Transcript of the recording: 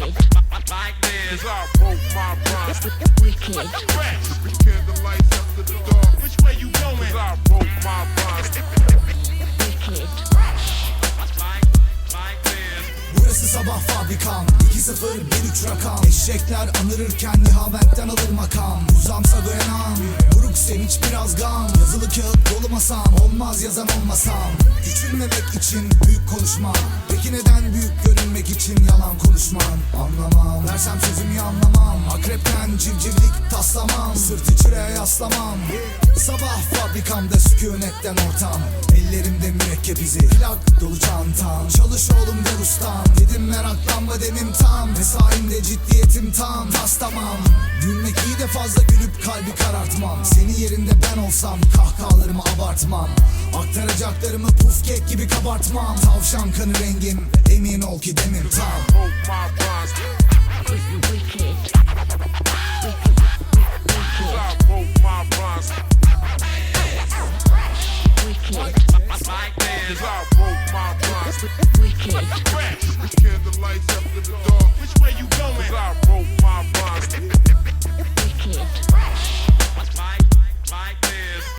wicked. Like this, I broke my rhymes. Wicked. Candlelight after the dark. Which way you going? I broke my rhymes. Wicked. Burası sabah fabrikam 2-0-1-3 rakam Eşekler anırırken nihavetten alır makam Uzamsa dayanan Buruk sevinç biraz gam Yazılı kağıt dolu masam Olmaz yazan olmasam Küçülmemek için büyük konuşma Peki neden büyük görünme konuşmam Anlamam. Versem sözümü anlamam. Akrepten civcivlik taslamam. Sırtı çıraya yaslamam. Sabah fabrikamda sükunetten ortam. Ellerimde mürekkep izi Plak dolu çantam. Çalış oğlum der ustam. Dedim meraklanma demim tam. Mesaimde ciddiyetim tam. Tas tamam. Gülmek iyi de fazla gülüp kalbi karartmam. Seni yerinde ben olsam kahkahalarımı abartmam. Aktaracaklarımı puf kek gibi kabartmam. Tavşan kanı rengim Emin ol ki demim tam Wrote my rhymes. Wicked. Cause I wrote my rhymes. Wicked. Cause I wrote my rhymes. Wicked. Candlelights after the dark. Which way you going? Cause I wrote my